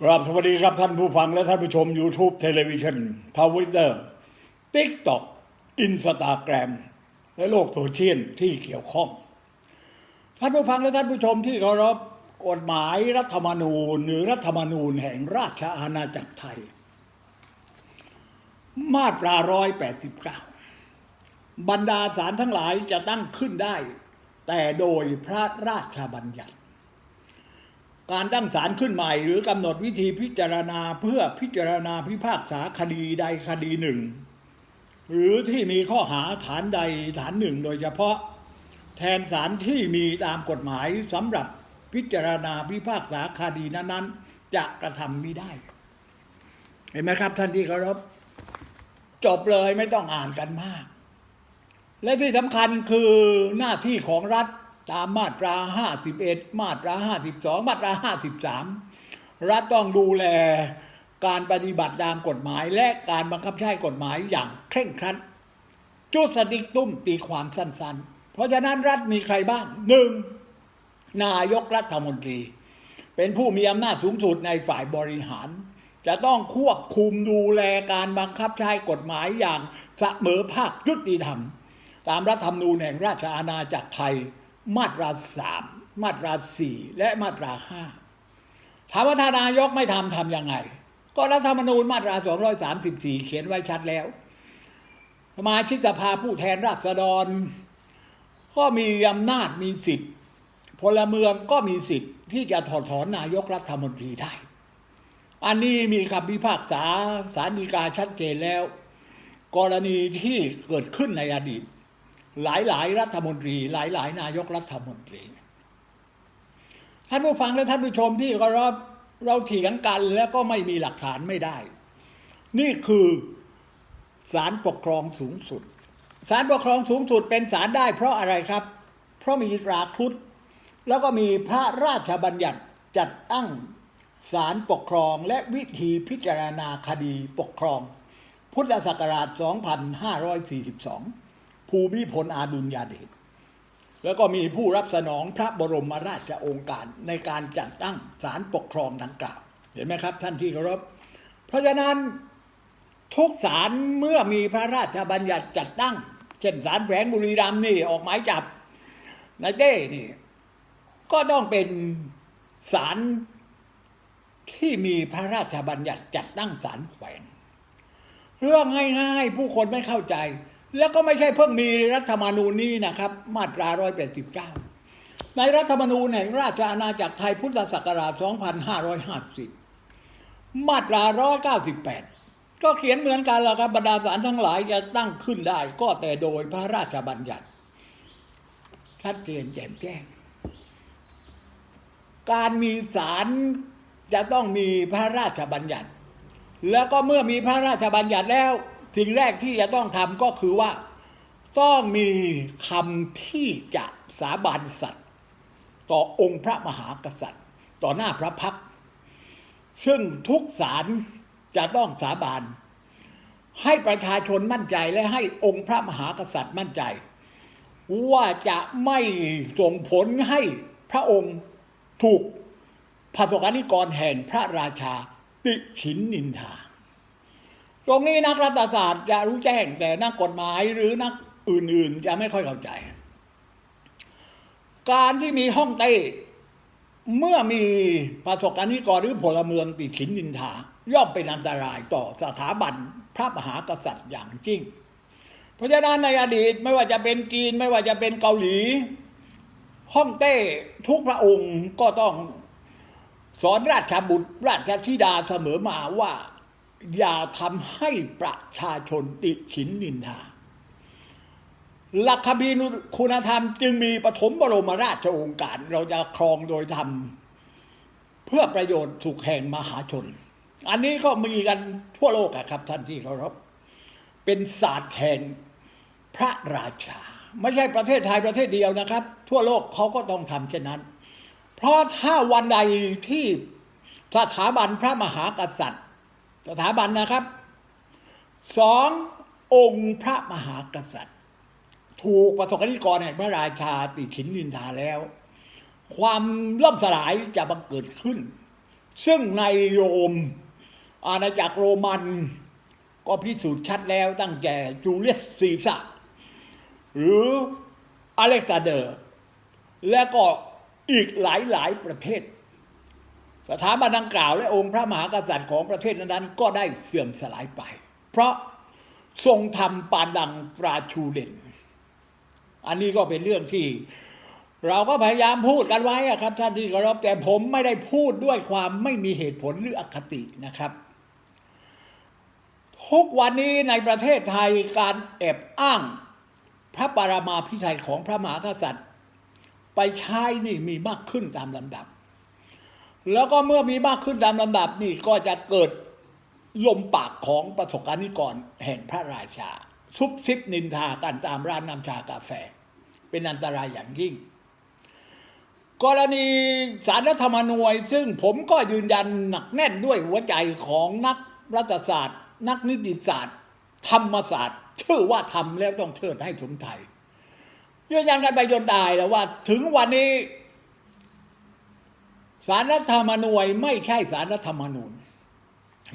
ครับสวัสดีครับท่านผู้ฟังและท่านผู้ชม YouTube เทเลวิชันทวิตเตอร์ติ๊กต็อกอินสตาแกรมและโลกโซเชียลที่เกี่ยวข้อง ท่านผู้ฟังและท่านผู้ชมที่เคารพกฎหมายรัฐธรรมนูญหรือรัฐธรรมนูญแห่งราชอาณาจักรไทย มาตราร้อยแปดสิบเก้าบรรดาศาลทั้งหลายจะตั้งขึ้นได้ แต่โดยพระราชบัญญัติ การตั้งศาลขึ้นใหม่ หรือกำหนดวิธีพิจารณาเพื่อพิจารณาพิพากษาคดีใดคดีหนึ่ง หรือที่มีข้อหาฐานใดฐานหนึ่ง โดยเฉพาะ แทนศาลที่มีตามกฎหมายสำหรับพิจารณาพิพากษาคดีนั้นๆ จะกระทำไม่ได้ เห็นไหมครับ ท่านที่เคารพจบเลยไม่ต้องอ่านกันมาก และที่สำคัญคือหน้าที่ของรัฐ ตามมาตรา 51 มาตรา 52 มาตรา 53 รัฐต้องดูแลการปฏิบัติตามกฎหมายและการบังคับใช้กฎหมายอย่างเคร่งครัดจุดสติกตุ้มตีความสั้นๆ เพราะฉะนั้นรัฐมีใครบ้างหนึ่งนายกรัฐมนตรี เป็นผู้มีอำนาจสูงสุดในฝ่ายบริหาร จะต้องควบคุมดูแลการบังคับใช้กฎหมายอย่างเสมอภาคยุติธรรม ตามรัฐธรรมนูญแห่งราชอาณาจักรไทย มาตราสามมาตราสี่และมาตราห้าถามว่าถ้านายกไม่ทำทำยังไง ก็รัฐธรรมนูญมาตรา 234 เขียนไว้ชัดแล้ว สมาชิกสภาผู้แทนราษฎร ก็มีอำนาจมีสิทธิ์ พลเมืองก็มีสิทธิ์ที่จะถอดถอนนายกรัฐมนตรีได้ อันนี้มีคำพิพากษาสารดีกาชัดเจนแล้ว กรณีที่เกิดขึ้นในอดีต หลายหลายรัฐมนตรี หลายหลายนายกรัฐมนตรี ท่านผู้ฟังและท่านผู้ชมที่เคารพเราเถียงกันแล้วก็ไม่มีหลักฐานไม่ได้ นี่คือศาลปกครองสูงสุดศาลปกครองสูงสุดเป็นศาลได้เพราะอะไรครับ เพราะมีราครุฑแล้วก็มีพระราชบัญญัติจัดตั้งศาลปกครองและวิธีพิจารณาคดีปกครอง พุทธศักราช 2542 ภูมิพลอาดุลยเดชแล้วก็มีผู้รับสนองพระบรมราชโองการในการจัดตั้งศาลปกครองดังกล่าว เห็นไหมครับท่านที่เคารพเพราะฉะนั้นทุกศาลเมื่อมีพระราชบัญญัติจัดตั้ง เช่นศาลแฝงบุรีรัมย์นี่ออกหมายจับนายเต้นี่ก็ต้องเป็นศาลที่มีพระราชบัญญัติจัดตั้งศาลแขวงเรื่องง่ายๆผู้คนไม่เข้าใจ แล้วก็ไม่ใช่เพิ่งมีรัฐธรรมนูญนี้นะครับ มาตรา 189 ในรัฐธรรมนูญแห่งราชอาณาจักรไทยพุทธศักราช 2550 มาตรา 198 ก็เขียนเหมือนกันละครับบรรดาศาลทั้งหลายจะตั้งขึ้นได้ ก็แต่โดยพระราชบัญญัติ ชัดเจนแจ่มแจ้ง การมีศาลจะต้องมีพระราชบัญญัติ แล้วก็เมื่อมีพระราชบัญญัติแล้ว สิ่งแรกที่จะต้องทำก็คือว่า ต้องมีคำที่จะสาบานสัตย์ต่อองค์พระมหากษัตริย์ ต่อหน้าพระพัก ซึ่งทุกศาลจะต้องสาบานให้ประชาชนมั่นใจและให้องค์พระมหากษัตริย์มั่นใจ ว่าจะไม่ส่งผลให้พระองค์ถูกพระสกนิกรแห่งพระราชาติฉินนินทา ตรงนี้นักรัฐศาสตร์จะรู้แจ้งแต่นักกฎหมายหรือนักอื่นๆ จะไม่ค่อยเข้าใจ การที่มีห้องเต้เมื่อมีประสบการณิกรหรือพลเมืองติดขินนินทา ย่อมเป็นอันตรายต่อสถาบันพระมหากษัตริย์อย่างจริง เพราะฉะนั้นในอดีตไม่ว่าจะเป็นจีนไม่ว่าจะเป็นเกาหลี ห้องเต้ทุกพระองค์ก็ต้องสอนราชบุตรราชธิดาเสมอมาว่า อย่าทำให้ประชาชนติดฉินนินทา หลักคบีคุณธรรมจึงมีปฐมบรมราชองค์การ เราจะครองโดยธรรม เพื่อประโยชน์สุขแห่งมหาชน อันนี้ก็มีกันทั่วโลกอะครับท่านที่เคารพ เป็นศาสตร์แห่งพระราชา ไม่ใช่ประเทศไทยประเทศเดียวนะครับ ทั่วโลกเขาก็ต้องทำเช่นนั้น เพราะถ้าวันใดที่สถาบันพระมหากษัตริย์ สถาบันนะครับสององค์พระมหากษัตริย์ ถูกประสบกนิกรแห่งพระราชาติฉินนินทาแล้ว ความล่มสลายจะบังเกิดขึ้น ซึ่งในโรมอาณาจักรโรมันก็พิสูจน์ชัดแล้วตั้งแต่จูเลียสซีซ่าร์หรืออเล็กซานเดอร์ และก็อีกหลายหลายๆประเทศ สถาบันดังกล่าวและองค์พระมหากษัตริย์ของประเทศนั้นๆก็ได้เสื่อมสลายไป เพราะทรงทำปานดังปราชูเด่น อันนี้ก็เป็นเรื่องที่ เราก็พยายามพูดกันไว้ครับ ท่านที่เคารพแต่ผมไม่ได้พูดด้วยความไม่มีเหตุผลหรืออคตินะครับทุกวันนี้ในประเทศไทยการแอบอ้าง พระปรามาพิไทยของพระมหากษัตริย์ ไปใช้นี่มีมากขึ้นตามลำดับ แล้วก็เมื่อมีมากขึ้นตามลำดับนี่ก็จะเกิดลมปากของประสบการณ์นิกรแห่งพระราชา ซุบซิบนินทากันตามร้านน้ำชากาแฟ เป็นอันตรายอย่างยิ่ง กรณีสารรัฐธรรมนูญซึ่งผมก็ยืนยันหนักแน่นด้วยหัวใจของนักรัฐศาสตร์ นักนิติศาสตร์ ธรรมศาสตร์ ชื่อว่าทำแล้วต้องเทิดให้สมไทยยืนยันกันไปจนตายแล้วว่า ถึงวันนี้ สารรัฐธรรมนูญไม่ใช่สารรัฐธรรมนูญ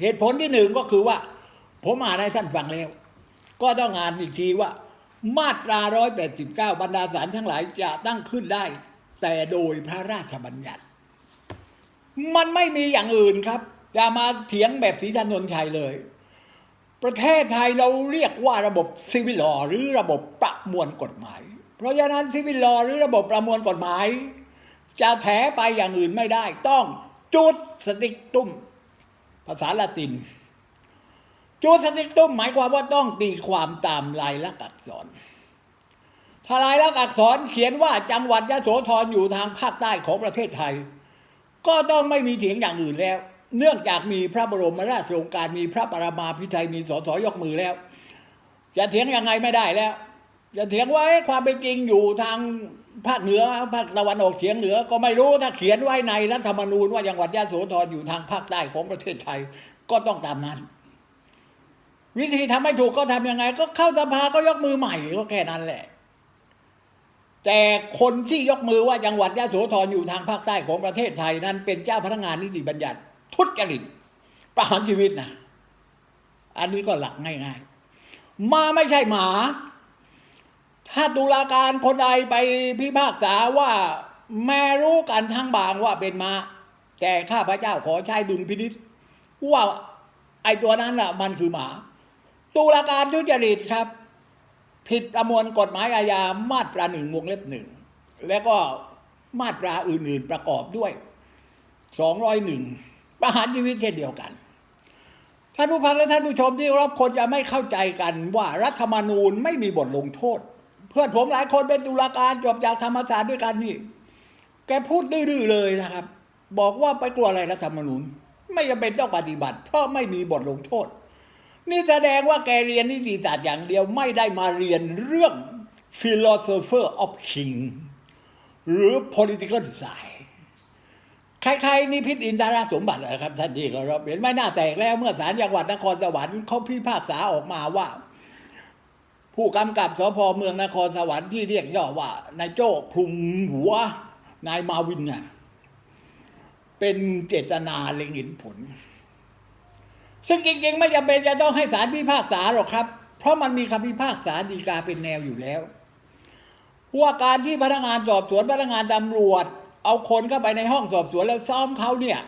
เหตุผลที่หนึ่งก็คือว่า ผมอ่านให้ท่านฟังแล้ว ก็ต้องอ่านอีกทีว่า มาตรา189บรรดาสารทั้งหลายจะตั้งขึ้นได้ แต่โดยพระราชบัญญัติ มันไม่มีอย่างอื่นครับอย่ามาเถียงแบบศรีถนนชัยเลย ประเทศไทยเราเรียกว่าระบบซีวิลลอหรือระบบประมวลกฎหมาย เพราะฉะนั้นซีวิลลอหรือระบบประมวลกฎหมาย จะแถไปอย่างอื่นไม่ได้ ต้องจุดสติกตุ้ม ภาษาละตินจูดสติกตุ้มหมายความว่าต้องตีความตามลายลักษณ์อักษรถ้าลายลักษณ์อักษรเขียนว่าจังหวัดยะโสธรอยู่ทางภาคใต้ของประเทศไทย ก็ต้องไม่มีเถียงอย่างอื่นแล้ว เนื่องจากมีพระบรมราชโองการมีพระปรมาภิไธยมีสสยกมือแล้วจะเถียงยังไงไม่ได้แล้วจะเถียงว่าความเป็นจริงอยู่ทาง ภาคเหนือภาคตะวันออกเฉียงเหนือก็ไม่รู้ถ้าเขียนไว้ในรัฐธรรมนูญว่าจังหวัดยะโสธรอยู่ทางภาคใต้ของประเทศไทยก็ต้องตามนั้น วิธีทำให้ถูกก็ทำยังไง ก็เข้าสภาก็ยกมือใหม่ก็แค่นั้นแหละ แต่คนที่ยกมือว่าจังหวัดยะโสธรอยู่ทางภาคใต้ของประเทศไทยนั้น เป็นเจ้าพนักงานนิติบัญญัติ ทุจริตประหารชีวิตนะอันนี้ก็หลักง่ายๆมาไม่ใช่หมา ถ้าตุลาการคนใดไปพิพากษาว่าแม่รู้กันทั้งบางว่าเป็นมาแต่ข้าพเจ้าขอใช้ดุลพินิษว่าไอ้ตัวนั้นน่ะ มันคือหมา ตุลาการทุจริตครับ ผิดประมวลกฎหมายอาญามาตราหนึ่งวงเล็บหนึ่งแล้วก็มาตราอื่น ๆประกอบด้วยสองร้อยหนึ่งประหารชีวิตเช่นเดียวกันท่านผู้ฟังและท่านผู้ชมที่เคารบคนจะไม่เข้าใจกันว่ารัฐธรรมนูญไม่มีบทลงโทษ เพื่อนผมหลายคนเป็นตุลาการจบจากธรรมศาสตร์ด้วยกันนี่ แกพูดดื้อๆเลยนะครับ บอกว่าไปกลัวอะไรรัฐธรรมนูญไม่จำเป็นต้องปฏิบัติ เพราะไม่มีบทลงโทษ นี่แสดงว่าแกเรียนนิติศาสตร์อย่างเดียวไม่ได้มาเรียนเรื่อง philosopher of king หรือ political science ใครๆนี่พิษอินทราสมบัติเหรอครับท่านที่เคารพเห็นไม่น่าแตกแล้วเมื่อศาลจังหวัดนครสวรรค์เขาพิพากษาออกมาว่า ผู้กำกับสพเมืองนครสวรรค์ที่เรียกย่อว่านายโจ้คลุมหัวนายมาวินน่ะเป็นเจตนาเล็งเห็นผล ซึ่งจริงๆไม่จำเป็นจะต้องให้ศาลพิพากษาหรอกครับ เพราะมันมีคำพิพากษาดีกาเป็นแนวอยู่แล้วว่าการที่พนักงานสอบสวนพนักงานตำรวจ เอาคนเข้าไปในห้องสอบสวนแล้วซ้อมเขาเนี่ย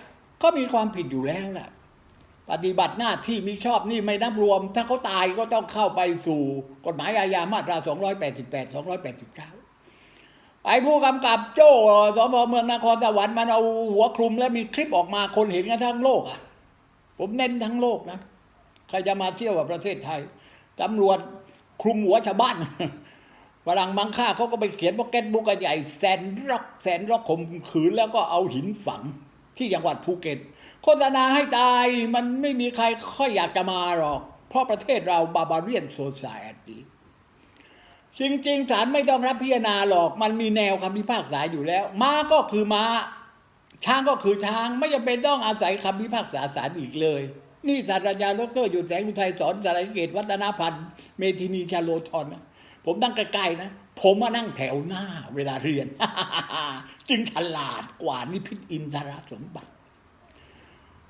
ก็มีความผิดอยู่แล้วแหละ ปฏิบัติหน้าที่มีชอบนี่ไม่นับรวม ถ้าเขาตายก็ต้องเข้าไปสู่ กฎหมายอาญามาตรา 288 289ไอ้ผู้กำกับโจ้สพเมืองนครสวรรค์มันเอาหัวคลุมแล้วมีคลิปออกมาคนเห็นกันทั้งโลกอะ ผมเน้นทั้งโลกนะ ใครจะมาเที่ยวกับประเทศไทยตำรวจคลุมหัวชาวบ้านฝรั่งบางค่าเขาก็ไปเขียนพ็อกเก็ตบุ๊กใหญ่แสนร็อกแสนร็อกข่มขืนแล้วก็เอาหินฝังที่จังหวัดภูเก็ต โฆษณาให้ตายมันไม่มีใครค่อยอยากจะมาหรอก เพราะประเทศเราบาบาเรียนโซซายตีจริงๆศาลไม่ต้องรับพิจารณาหรอก มันมีแนวคำพิพากษาอยู่แล้ว ม้าก็คือม้า ช้างก็คือช้างไม่จำเป็นต้องอาศัยคำพิพากษาศาลอีกเลย นี่ศาสตราจารย์ดรอยู่แสงอุทัยสอนสารเกตวัฒนพันธ์เมธินีชาโลทอนนะผมนั่งใกล้ๆนะ ผมมานั่งแถวหน้าเวลาเรียน จึงฉลาดกว่านิพิษอินทรสมบัติ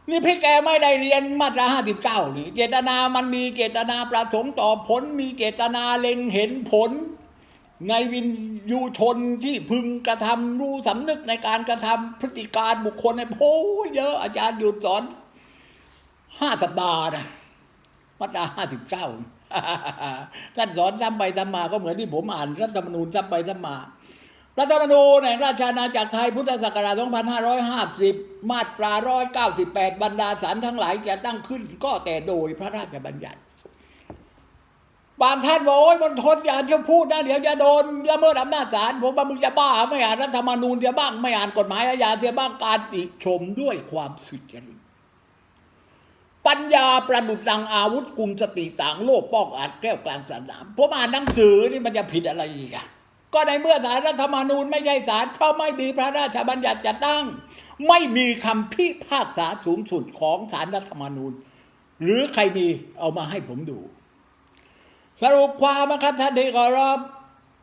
นี่พี่แกไม่ได้เรียนมาตราห้าสิบเก้านี่ เจตนามันมีเจตนาประสงค์ต่อผล มีเจตนาเล็งเห็นผล ในวินยูชนที่พึงกระทำรู้สำนึกในการกระทำพฤติการบุคคลในโพเยอะอาจารย์หยุดสอนห้าสัปดาห์นะมาตราห้าสิบเก้าท่านสอนซ้ำไปซ้ำมาก็เหมือนที่ผมอ่านรัฐธรรมนูญซ้ำไปซ้ำมา รัฐธรรมนูญแห่งราชอาณาจักรไทยพุทธศักราช 2550 มาตรา 198 บรรดาศาลทั้งหลายจะตั้งขึ้นก็แต่โดยพระราชบัญญัติ บางท่านบอกโอ้ยมันทนอย่าเที่ยวพูดนะเดี๋ยวจะโดนละเมิดอำนาจศาลผมว่ามึงจะบ้าไม่อ่านรัฐธรรมนูญเสียบ้างไม่อ่านกฎหมายอาญาเสียบ้างการติชมด้วยความสุจริตปัญญาประดุจดังอาวุธกลุ่มสติต่างโลกป้องอาจแก้วกลางสนามผมอ่านหนังสือนี่มันจะผิดอะไรอีกอะ ก็ในเมื่อสารรัฐธรรมนูญไม่ใช่ศาลเพราไม่มีพระราชบัญญัติจะตั้ง ไม่มีคำพิพากษาสูงสุดของสารรัฐธรรมนูญ หรือใครมีเอามาให้ผมดู สรุปความนะครับท่านที่เคารพ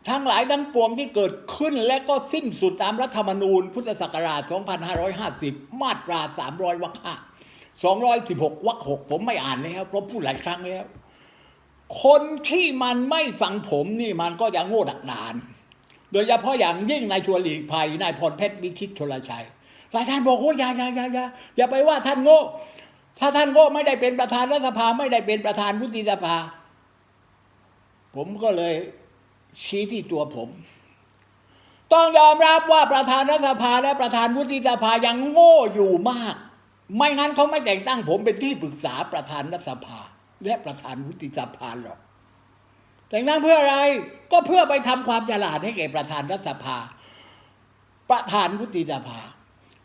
ทั้งหลายทั้งปวงที่เกิดขึ้นและก็สิ้นสุดตามรัฐธรรมนูญ พุทธศักราช 2550 มาตรา 300วรรคห้า216วรรคหกผมไม่อ่านแล้วเพราะพูดหลายครั้งแล้ว คนที่มันไม่ฟังผมนี่มันก็ยังโง่ดักดาน โดยเฉพาะอย่างยิ่งนายชวนหลีกภัยนายพรเพชรวิชิตชลชัยหลายท่านบอกโอ้ยอย่าอย่าอย่าอย่าอย่าไปว่าท่านโง่ ถ้าท่านโง่ไม่ได้เป็นประธานรัฐสภาไม่ได้เป็นประธานวุฒิสภา ผมก็เลยชี้ที่ตัวผม ต้องยอมรับว่าประธานรัฐสภาและประธานวุฒิสภายังโง่อยู่มาก ไม่งั้นเขาไม่แต่งตั้งผมเป็นที่ปรึกษาประธานรัฐสภา และประธานวุฒิสภาหรอก แต่งตั้งเพื่ออะไรก็เพื่อไปทำความฉลาดให้แก่ประธานรัฐสภา ประธานวุฒิสภา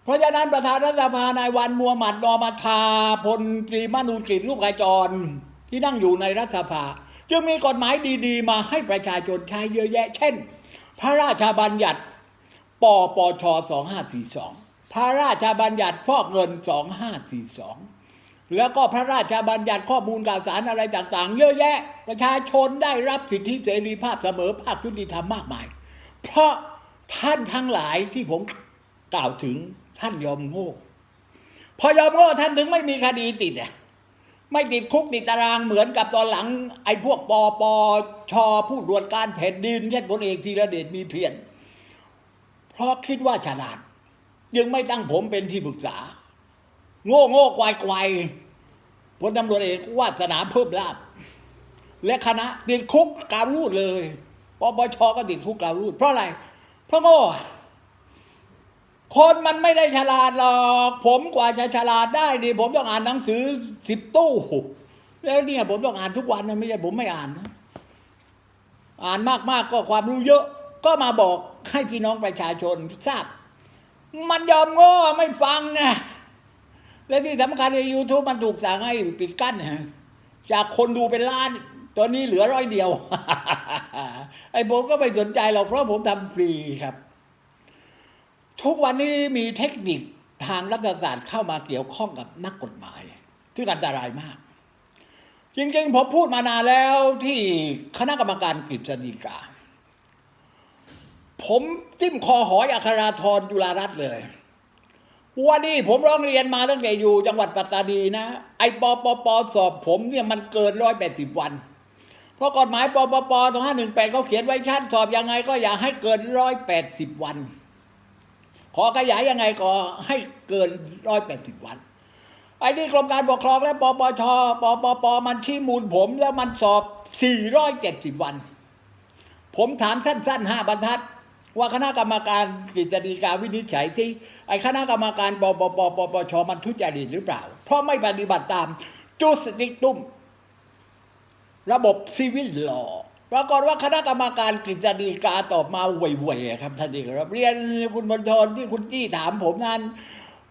เพราะฉะนั้นประธานรัฐสภานายวันมัวหมัดนอมาทาพลตรีมนูกิจลูกไกจร ที่นั่งอยู่ในรัฐสภา จึงมีกฎหมายดีๆ มาให้ประชาชนใช้เยอะแยะ เช่น พระราชบัญญัติปปช2542 พระราชบัญญัติฟอกเงิน 2542 แล้วก็พระราชบัญญัติข้อมูลข่าวสารอะไรต่างๆ เยอะแยะ ประชาชนได้รับสิทธิเสรีภาพเสมอภาคยุติธรรมมากมาย เพราะท่านทั้งหลายที่ผมกล่าวถึงท่านยอมโง่ พอยอมโง่ท่านถึงไม่มีคดีติดอะไม่ติดคุกติดตารางเหมือนกับตอนหลัง ไอ้พวกปปชผู้รวจการแผ่นดินเช่นพลเอกธีรเดชมีเพียรเพราะคิดว่าฉลาด ยังไม่ตั้งผมเป็นที่ปรึกษา โง่โง่ควายควายพลตำรวจเอกวาสนาเพิ่มลาบและคณะติดคุกกาวรูดเลยปปชก็ติดคุกกาวรูดเพราะอะไรเพราะโง่คนมันไม่ได้ฉลาดหรอก ผมกว่าจะฉลาดได้ดิผมต้องอ่านหนังสือสิบตู้ แล้วเนี่ยผมต้องอ่านทุกวันนะไม่ใช่ผมไม่อ่านนะอ่านมากๆก็ความรู้เยอะ ก็มาบอกให้พี่น้องประชาชนทราบ มันยอมโง่ไม่ฟังนะ และที่สำคัญใน YouTube มันถูกสั่งให้ปิดกั้นจากคนดูเป็นล้าน ตอนนี้เหลือร้อยเดียว ไอ้ผมก็ไม่สนใจหรอกเพราะผมทำฟรีครับ ทุกวันนี้มีเทคนิคทางรัฐศาสตร์เข้ามาเกี่ยวข้องกับนักกฎหมาย ซึ่งอันตรายมาก จริงๆ ผมพูดมานานแล้วที่คณะกรรมการกฤษฎีกาผมจิ้มคอหอยอัคราธรจุฬารัตน์เลย วันนี้ผมร้องเรียนมาตั้งแต่อยู่จังหวัดปัตตานีนะไอ้ปปปสอบผมเนี่ยมันเกินร้อยแปดสิบวัน เพราะกฎหมายปปปสองห้าหนึ่งแปดเขาเขียนไว้ชัดสอบยังไงก็อย่าให้เกินร้อยแปดสิบวัน ขอขยายยังไงก็ให้เกินร้อยแปดสิบวันไอ้นี่กรมการปกครองและปปชปปปมันชี้มูลผมแล้วมันสอบ470วัน ผมถามสั้นๆห้าบรรทัด ว่าคณะกรรมการกฤษฎีกาวินิจฉัยที่ไอ้คณะกรรมการปปปปปชมันทุจริตหรือเปล่า เพราะไม่ปฏิบัติตามจุสติตุ้มระบบซีวิลลอปรากฏว่าคณะกรรมการกฤษฎีกาตอบมาห่วยๆครับท่านเอกครับเรียนคุณบรรทนที่คุณจี้ถามผมนั้น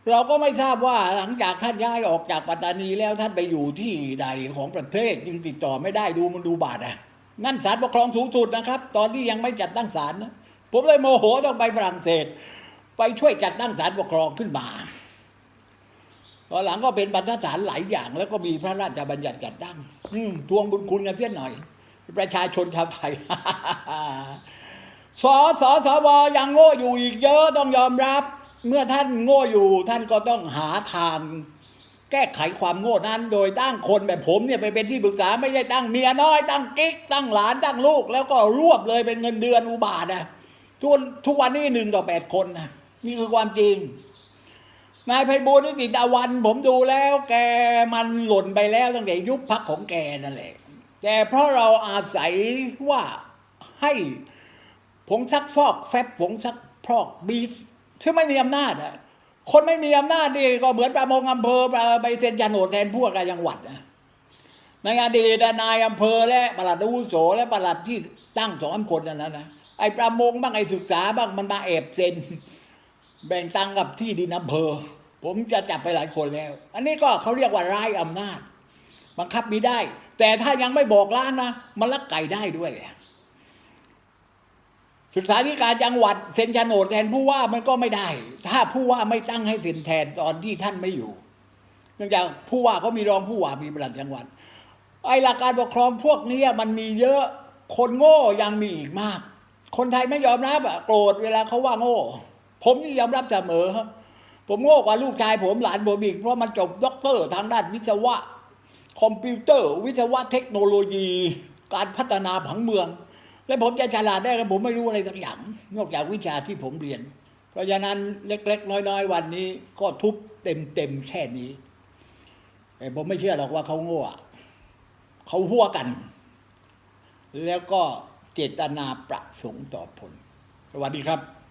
เราก็ไม่ทราบว่าหลังจากท่านย้ายออกจากปัตตานีแล้วท่านไปอยู่ที่ใดของประเทศยังติดต่อไม่ได้ดูมันดูบาทอะนั่นศาลปกครองสูงสุดนะครับ ตอนที่ยังไม่จัดตั้งศาลนะ ผมเลยโมโหต้องไปฝรั่งเศส ไปช่วยจัดตั้งศาลปกครองขึ้นมาตอนหลังก็เป็นบรรทัดฐานหลายอย่าง แล้วก็มีพระราชบัญญัติจัดตั้งอืทวงบุญคุณกันเสียหน่อย ประชาชนชาวไทยสสสวยังโง่อยู่อีกเยอะต้องยอมรับ เมื่อท่านโง่อยู่ ท่านก็ต้องหาทางแก้ไขความโง่นั้น โดยตั้งคนแบบผมเนี่ยไปเป็นที่ปรึกษาไม่ใช่ตั้งเมียน้อย ตั้งกิ๊กตั้งหลานตั้งลูก แล้วก็รวบเลยเป็นเงินเดือนอุบาทนะ ทุกวันทุกวันนี้หนึ่งต่อแปดคนนะนี่คือความจริงนายไพบูลย์นิติตาวัน ผมดูแล้ว แกมันหล่นไปแล้วตั้งแต่ยุบพักของแกนั่นแหละแต่เพราะเราอาศัยว่าให้ผงซักฟอกแฟบผงซักพอกบีที่ไม่มีอำนาจอะคนไม่มีอำนาจนี่ก็เหมือนประมงอำเภอไปเซ็นโฉนแทนพวกการจังหวัดนะในอดีตนายอำเภอและประหลัดอาวุโสและประหลัดที่ตั้งสองคนนั้นนะ อ้ประมงบ้างไอ้ศึกษาบ้างมันมาแอบเซ็น แบ่งตังกับที่ดินอำเภอ ผมจะจับไปหลายคนแล้ว อันนี้ก็เขาเรียกว่าร้ายอำนาจ บังคับมีได้ แต่ถ้ายังไม่บอกล้านนะมันลักไก่ได้ด้วยศึกษาธิการจังหวัดเซ็นโฉนดแทนผู้ว่ามันก็ไม่ได้ ถ้าผู้ว่าไม่ตั้งให้เซ็นแทนตอนที่ท่านไม่อยู่เนื่องจากผู้ว่าก็มีรองผู้ว่ามีประหลัดจังหวัดไอ้หลักการปกครองพวกนี้มันมีเยอะคนโง่ยังมีอีกมาก คนไทยไม่ยอมรับอะโกรธเวลาเขาว่าโง่ ผมนี่ยอมรับเสมอผมโง่กว่าลูกชายผมหลานผมอีกเพราะมันจบด็อกเตอร์ทางด้านวิศวะ คอมพิวเตอร์ วิศวะเทคโนโลยี การพัฒนาผังเมือง และผมจะฉลาดได้ก็ผมไม่รู้อะไรสักอย่างนอกจากวิชาที่ผมเรียน เพราะฉะนั้นเล็ก ๆ น้อย ๆ วันนี้ก็ทุบเต็มๆแค่นี้แต่ผมไม่เชื่อหรอกว่าเขาโง่เขาหัวกัน แล้วก็ เจตนาประสงค์ต่อผล สวัสดีครับ